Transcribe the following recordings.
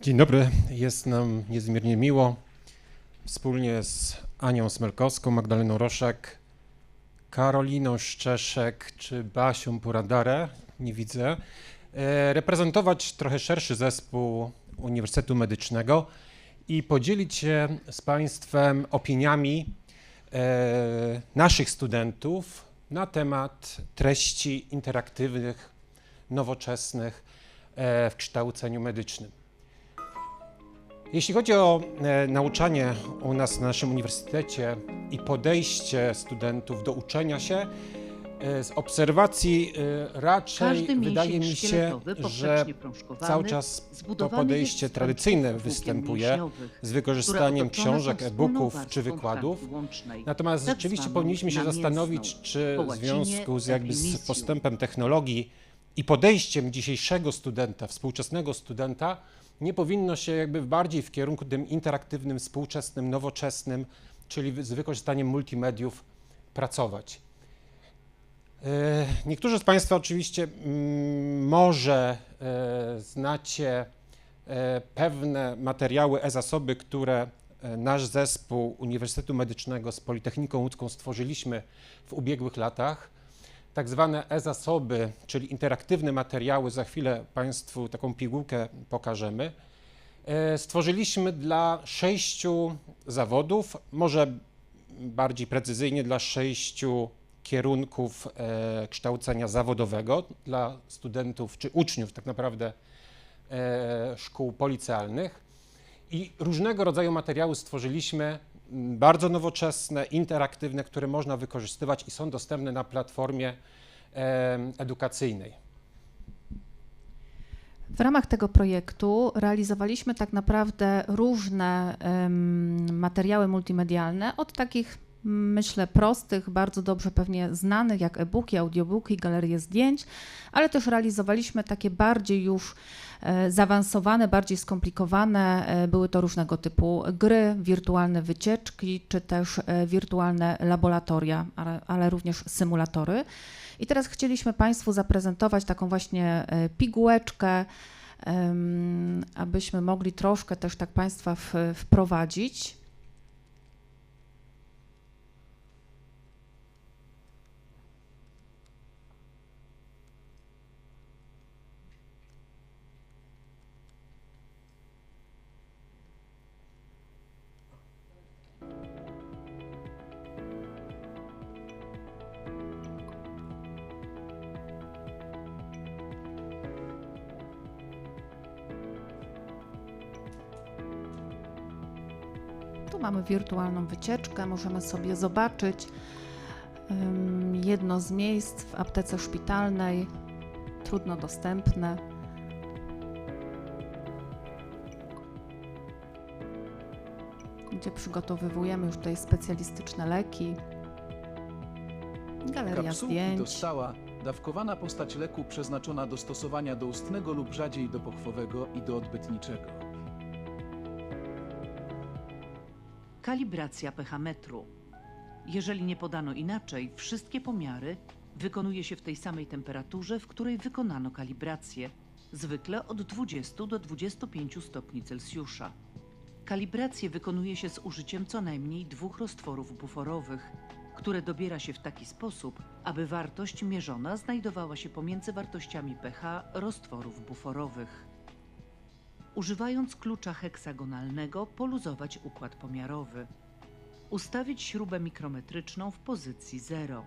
Dzień dobry, jest nam niezmiernie miło. Wspólnie z Anią Smelkowską, Magdaleną Roszek, Karoliną Szczeszek czy Basią Puradarę, nie widzę, e, reprezentować trochę szerszy zespół Uniwersytetu Medycznego i podzielić się z Państwem opiniami e, naszych studentów na temat treści interaktywnych, nowoczesnych e, w kształceniu medycznym. Jeśli chodzi o e, nauczanie u nas na naszym uniwersytecie i podejście studentów do uczenia się, e, z obserwacji e, raczej wydaje mi się, że cały czas to podejście tradycyjne występuje z wykorzystaniem książek, e-booków czy wykładów. Natomiast tak rzeczywiście powinniśmy się zastanowić, czy w związku z jakby z postępem technologii i podejściem dzisiejszego studenta, współczesnego studenta, nie powinno się jakby bardziej w kierunku tym interaktywnym, współczesnym, nowoczesnym, czyli z wykorzystaniem multimediów pracować. E, Niektórzy z Państwa oczywiście mm, może e, znacie e, pewne materiały e-zasoby, które nasz zespół Uniwersytetu Medycznego z Politechniką Łódzką stworzyliśmy w ubiegłych latach. Tak zwane e-zasoby, czyli interaktywne materiały, za chwilę Państwu taką pigułkę pokażemy. E, Stworzyliśmy dla sześciu zawodów, może bardziej precyzyjnie dla sześciu kierunków e, kształcenia zawodowego dla studentów czy uczniów tak naprawdę e, szkół policealnych. I różnego rodzaju materiały stworzyliśmy, bardzo nowoczesne, interaktywne, które można wykorzystywać i są dostępne na platformie edukacyjnej. W ramach tego projektu realizowaliśmy tak naprawdę różne em, materiały multimedialne, od takich myślę prostych, bardzo dobrze pewnie znanych, jak e-booki, audiobooki, galerie zdjęć, ale też realizowaliśmy takie bardziej już e, zaawansowane, bardziej skomplikowane. e, Były to różnego typu gry, wirtualne wycieczki, czy też e, wirtualne laboratoria, ale, ale również symulatory. I teraz chcieliśmy Państwu zaprezentować taką właśnie pigułeczkę, abyśmy mogli troszkę też tak Państwa wprowadzić. Tu mamy wirtualną wycieczkę, możemy sobie zobaczyć jedno z miejsc w aptece szpitalnej, trudno dostępne. Gdzie przygotowywujemy już tutaj specjalistyczne leki. Galeria Kapsułki zdjęć. dostała dawkowana postać leku przeznaczona do stosowania doustnego lub rzadziej do pochwowego i do odbytniczego. Kalibracja pH-metru. Jeżeli nie podano inaczej, wszystkie pomiary wykonuje się w tej samej temperaturze, w której wykonano kalibrację, zwykle od 20 do 25 stopni Celsjusza. Kalibrację wykonuje się z użyciem co najmniej dwóch roztworów buforowych, które dobiera się w taki sposób, aby wartość mierzona znajdowała się pomiędzy wartościami pH roztworów buforowych. Używając klucza heksagonalnego poluzować układ pomiarowy. Ustawić śrubę mikrometryczną w pozycji 0.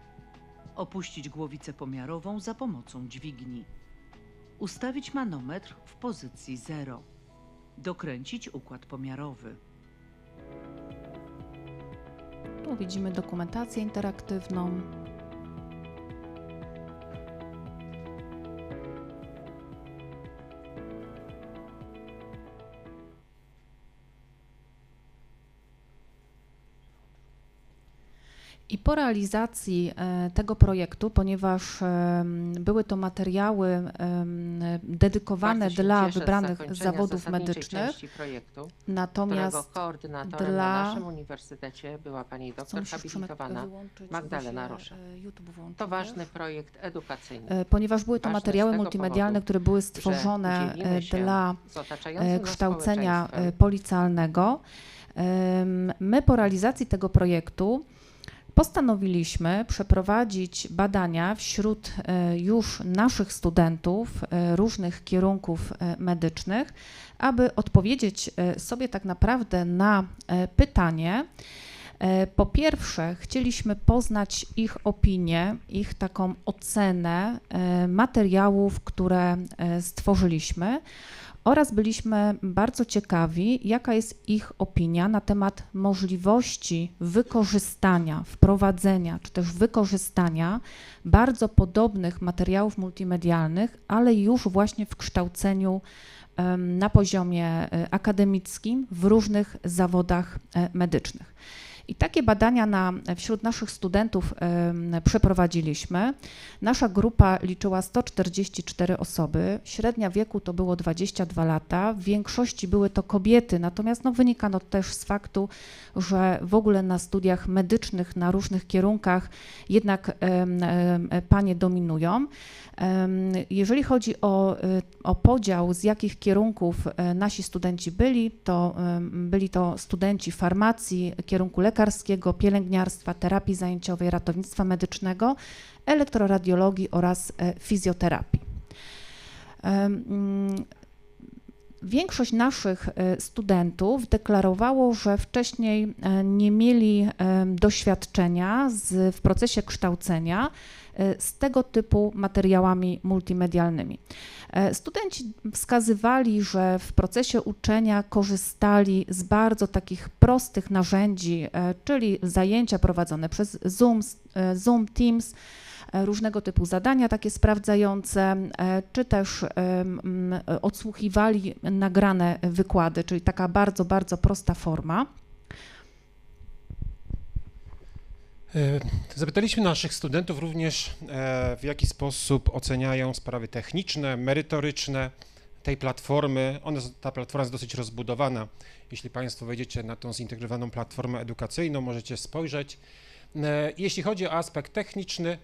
Opuścić głowicę pomiarową za pomocą dźwigni. Ustawić manometr w pozycji 0. Dokręcić układ pomiarowy. Tu widzimy dokumentację interaktywną. I po realizacji e, tego projektu, ponieważ były to materiały dedykowane dla wybranych zawodów medycznych, projektu, natomiast dla- na naszym uniwersytecie była pani doktor habilitowana. Magdalena Rosze. e, To ważny projekt edukacyjny. E, Ponieważ były to materiały multimedialne, powodu, które były stworzone dla kształcenia policjalnego. My po realizacji tego projektu postanowiliśmy przeprowadzić badania wśród e, już naszych studentów e, różnych kierunków e, medycznych, aby odpowiedzieć sobie tak naprawdę na pytanie. Po pierwsze, chcieliśmy poznać ich opinię, ich taką ocenę materiałów, które stworzyliśmy oraz byliśmy bardzo ciekawi, jaka jest ich opinia na temat możliwości wykorzystania, wprowadzenia czy też wykorzystania bardzo podobnych materiałów multimedialnych, ale już właśnie w kształceniu na poziomie e, akademickim w różnych zawodach e, medycznych. I takie badania na, wśród naszych studentów em, przeprowadziliśmy. Nasza grupa liczyła 144 osoby, średnia wieku to było 22 lata, w większości były to kobiety, natomiast no, wynikano też z faktu, że w ogóle na studiach medycznych na różnych kierunkach jednak em, em, panie dominują. Jeżeli chodzi o, y, o podział, z jakich kierunków e, nasi studenci byli, to byli to studenci farmacji, kierunku lekarskiego, pielęgniarstwa, terapii zajęciowej, ratownictwa medycznego, elektroradiologii oraz e, fizjoterapii. Większość naszych e, studentów deklarowało, że wcześniej e, nie mieli em, doświadczenia z, w procesie kształcenia e, z tego typu materiałami multimedialnymi. E, Studenci wskazywali, że w procesie uczenia korzystali z bardzo takich prostych narzędzi, e, czyli zajęcia prowadzone przez Zoom, e, Zoom Teams, e, różnego typu zadania takie sprawdzające, e, czy też m, odsłuchiwali nagrane wykłady, czyli taka bardzo, bardzo prosta forma. E, Zapytaliśmy naszych studentów również, e, w jaki sposób oceniają sprawy techniczne, merytoryczne tej platformy. Ona, ta platforma jest dosyć rozbudowana. Jeśli Państwo wejdziecie na tą zintegrowaną platformę edukacyjną, możecie spojrzeć. E, Jeśli chodzi o aspekt techniczny, e,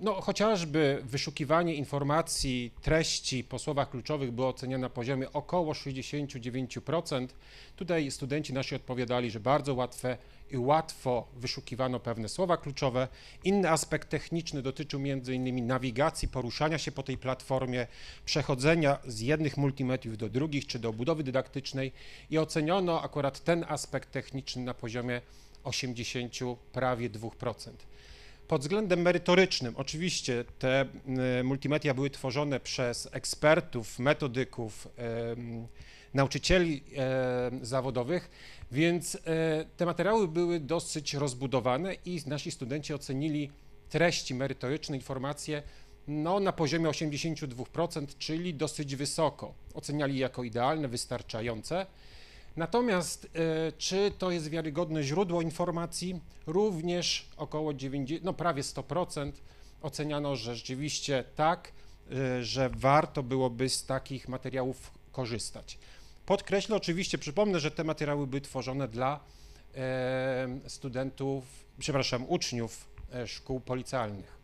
no chociażby wyszukiwanie informacji, treści po słowach kluczowych było oceniane na poziomie około 69%. Tutaj studenci nasi odpowiadali, że bardzo łatwe i łatwo wyszukiwano pewne słowa kluczowe. Inny aspekt techniczny dotyczył m.in. nawigacji, poruszania się po tej platformie, przechodzenia z jednych multimediów do drugich czy do budowy dydaktycznej i oceniono akurat ten aspekt techniczny na poziomie 80 prawie 2%. Pod względem merytorycznym, oczywiście te y, multimedia były tworzone przez ekspertów, metodyków, em, nauczycieli em, zawodowych, więc te materiały były dosyć rozbudowane i nasi studenci ocenili treści merytoryczne, informacje no, na poziomie 82%, czyli dosyć wysoko. Oceniali jako idealne, wystarczające. Natomiast e, czy to jest wiarygodne źródło informacji? Również około 90, no prawie 100% oceniano, że rzeczywiście tak, e, że warto byłoby z takich materiałów korzystać. Podkreślę oczywiście, przypomnę, że te materiały były tworzone dla e, studentów, przepraszam, uczniów szkół policjalnych.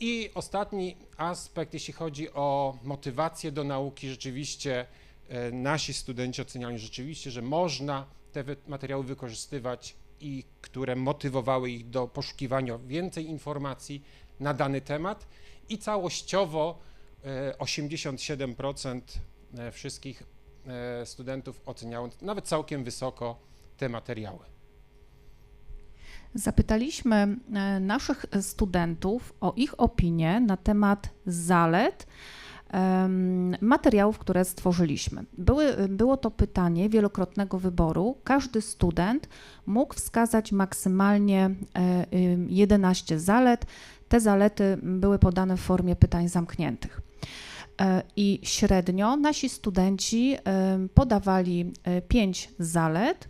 I ostatni aspekt, jeśli chodzi o motywację do nauki, rzeczywiście nasi studenci oceniali rzeczywiście, że można te materiały wykorzystywać i które motywowały ich do poszukiwania więcej informacji na dany temat i całościowo e, 87% e, wszystkich e, studentów oceniało nawet całkiem wysoko te materiały. Zapytaliśmy e, naszych studentów o ich opinię na temat zalet materiałów, które stworzyliśmy. Były, było to pytanie wielokrotnego wyboru. Każdy student mógł wskazać maksymalnie e, ym, 11 zalet. Te zalety były podane w formie pytań zamkniętych. E, I średnio nasi studenci podawali 5 zalet.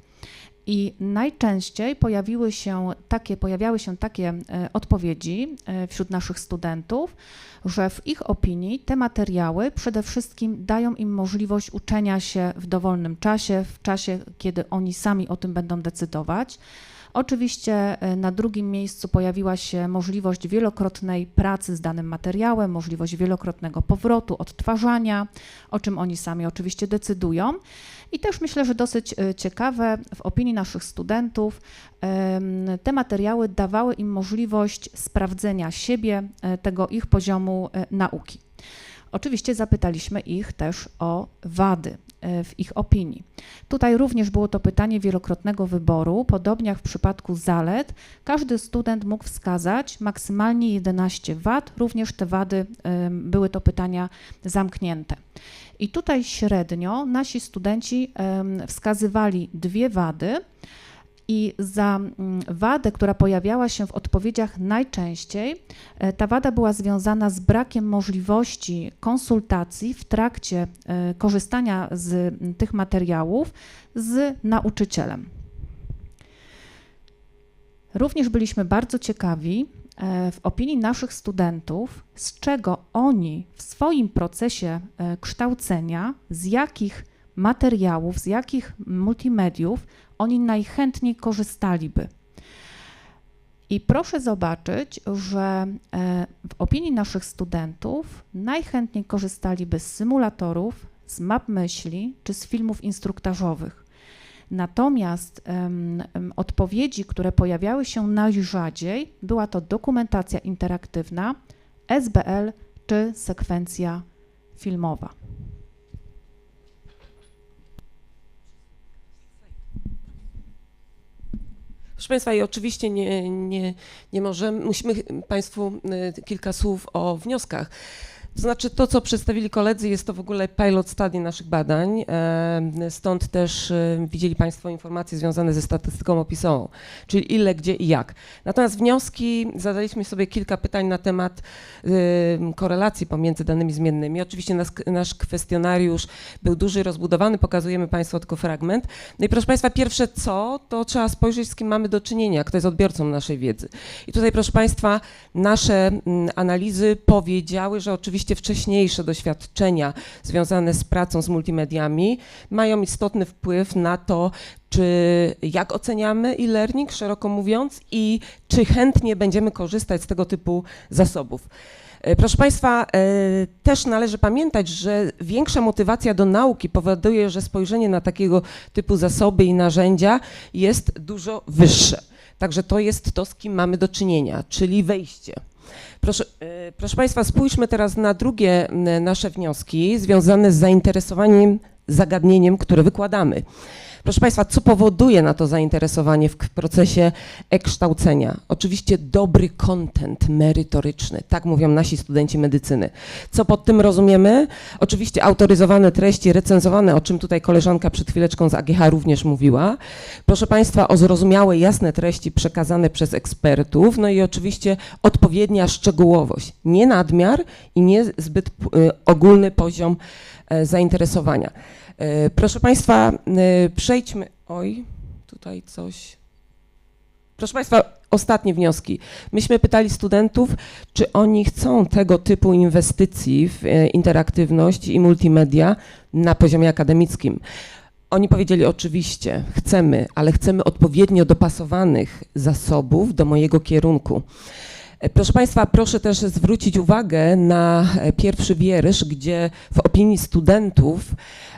I najczęściej pojawiły się takie, pojawiały się takie e, odpowiedzi e, wśród naszych studentów, że w ich opinii te materiały przede wszystkim dają im możliwość uczenia się w dowolnym czasie, w czasie, kiedy oni sami o tym będą decydować. Oczywiście e, na drugim miejscu pojawiła się możliwość wielokrotnej pracy z danym materiałem, możliwość wielokrotnego powrotu, odtwarzania, o czym oni sami oczywiście decydują. I też myślę, że dosyć e, ciekawe w opinii naszych studentów, te materiały dawały im możliwość sprawdzenia siebie, e, tego ich poziomu nauki. Oczywiście zapytaliśmy ich też o wady w ich opinii. Tutaj również było to pytanie wielokrotnego wyboru. Podobnie jak w przypadku zalet, każdy student mógł wskazać maksymalnie 11 wad, również te wady em, były to pytania zamknięte. I tutaj średnio nasi studenci wskazywali dwie wady. I za mm, wadę, która pojawiała się w odpowiedziach najczęściej, e, ta wada była związana z brakiem możliwości konsultacji w trakcie e, korzystania z m, tych materiałów z nauczycielem. Również byliśmy bardzo ciekawi e, w opinii naszych studentów, z czego oni w swoim procesie kształcenia, z jakich materiałów, z jakich multimediów oni najchętniej korzystaliby. I proszę zobaczyć, że e, w opinii naszych studentów najchętniej korzystaliby z symulatorów, z map myśli czy z filmów instruktażowych. Natomiast em, odpowiedzi, które pojawiały się najrzadziej, była to dokumentacja interaktywna, SBL czy sekwencja filmowa. Proszę Państwa, i oczywiście nie, nie, nie możemy, musimy Państwu y, kilka słów o wnioskach. To znaczy to, co przedstawili koledzy, jest to w ogóle pilot study naszych badań, stąd też widzieli Państwo informacje związane ze statystyką opisową, czyli ile, gdzie i jak. Natomiast wnioski, zadaliśmy sobie kilka pytań na temat korelacji pomiędzy danymi zmiennymi. Oczywiście nas, nasz kwestionariusz był duży, rozbudowany, pokazujemy Państwu tylko fragment. No i proszę Państwa, pierwsze co, to trzeba spojrzeć, z kim mamy do czynienia, kto jest odbiorcą naszej wiedzy. I tutaj, proszę Państwa, nasze mm, analizy powiedziały, że oczywiście wcześniejsze doświadczenia związane z pracą z multimediami mają istotny wpływ na to, czy jak oceniamy e-learning, szeroko mówiąc, i czy chętnie będziemy korzystać z tego typu zasobów. E, Proszę Państwa, e, też należy pamiętać, że większa motywacja do nauki powoduje, że spojrzenie na takiego typu zasoby i narzędzia jest dużo wyższe. Także to jest to, z kim mamy do czynienia, czyli wejście. Proszę, e, proszę Państwa, spójrzmy teraz na drugie nasze wnioski związane z zainteresowaniem zagadnieniem, które wykładamy. Proszę Państwa, co powoduje na to zainteresowanie w procesie e-kształcenia? Oczywiście dobry content merytoryczny, tak mówią nasi studenci medycyny. Co pod tym rozumiemy? Oczywiście autoryzowane treści, recenzowane, o czym tutaj koleżanka przed chwileczką z AGH również mówiła. Proszę Państwa, o zrozumiałe, jasne treści przekazane przez ekspertów, no i oczywiście odpowiednia szczegółowość, nie nadmiar i nie zbyt y, ogólny poziom e, zainteresowania. E, Proszę Państwa, e, przejdźmy. Oj, tutaj coś. Proszę Państwa, ostatnie wnioski. Myśmy pytali studentów, czy oni chcą tego typu inwestycji w e, interaktywność i multimedia na poziomie akademickim. Oni powiedzieli oczywiście, chcemy, ale chcemy odpowiednio dopasowanych zasobów do mojego kierunku. Proszę Państwa, proszę też zwrócić uwagę na pierwszy wiersz, gdzie w opinii studentów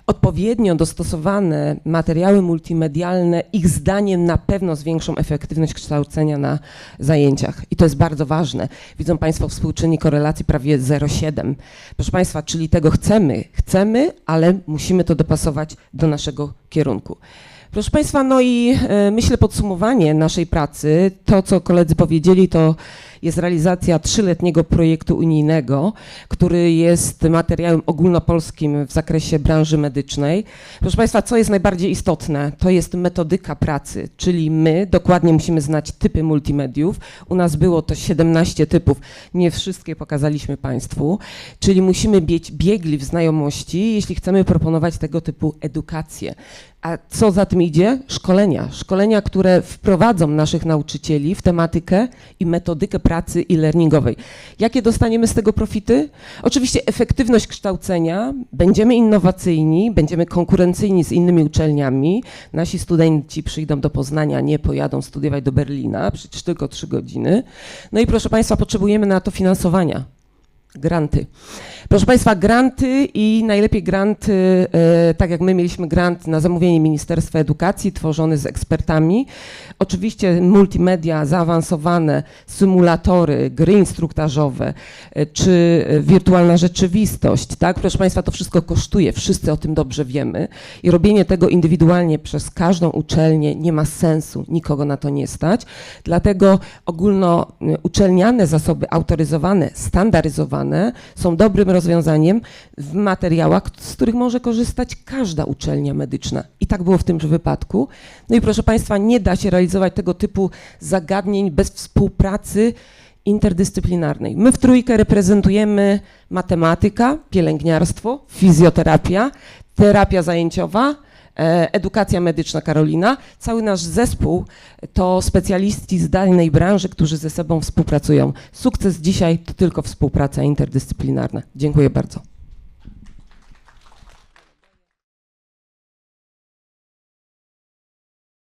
odpowiednio dostosowane materiały multimedialne ich zdaniem na pewno zwiększą efektywność kształcenia na zajęciach. I to jest bardzo ważne. Widzą Państwo współczynnik korelacji prawie 0,7. Proszę Państwa, czyli tego chcemy, chcemy, ale musimy to dopasować do naszego kierunku. Proszę Państwa, no i e, myślę podsumowanie naszej pracy, to co koledzy powiedzieli, to jest realizacja trzyletniego projektu unijnego, który jest materiałem ogólnopolskim w zakresie branży medycznej. Proszę Państwa, co jest najbardziej istotne? To jest metodyka pracy, czyli my dokładnie musimy znać typy multimediów. U nas było to 17 typów, nie wszystkie pokazaliśmy Państwu, czyli musimy być biegli w znajomości, jeśli chcemy proponować tego typu edukację. A co za tym idzie? Szkolenia. Szkolenia, które wprowadzą naszych nauczycieli w tematykę i metodykę pracy e-learningowej. Jakie dostaniemy z tego profity? Oczywiście efektywność kształcenia, będziemy innowacyjni, będziemy konkurencyjni z innymi uczelniami. Nasi studenci przyjdą do Poznania, nie pojadą studiować do Berlina, przecież tylko trzy godziny. No i proszę Państwa, potrzebujemy na to finansowania. Granty. Proszę Państwa, granty i najlepiej granty, e, tak jak my mieliśmy grant na zamówienie Ministerstwa Edukacji, tworzony z ekspertami. Oczywiście multimedia zaawansowane, symulatory, gry instruktażowe, e, czy e, wirtualna rzeczywistość, tak? Proszę Państwa, to wszystko kosztuje, wszyscy o tym dobrze wiemy i robienie tego indywidualnie przez każdą uczelnię nie ma sensu, nikogo na to nie stać. Dlatego ogólnouczelniane zasoby autoryzowane, standaryzowane są dobrym rozwiązaniem w materiałach, z których może korzystać każda uczelnia medyczna. I tak było w tym wypadku. No i proszę Państwa, nie da się realizować tego typu zagadnień bez współpracy interdyscyplinarnej. My w trójkę reprezentujemy matematyka, pielęgniarstwo, fizjoterapia, terapia zajęciowa, edukacja medyczna Karolina. Cały nasz zespół to specjaliści z danej branży, którzy ze sobą współpracują. Sukces dzisiaj to tylko współpraca interdyscyplinarna. Dziękuję bardzo.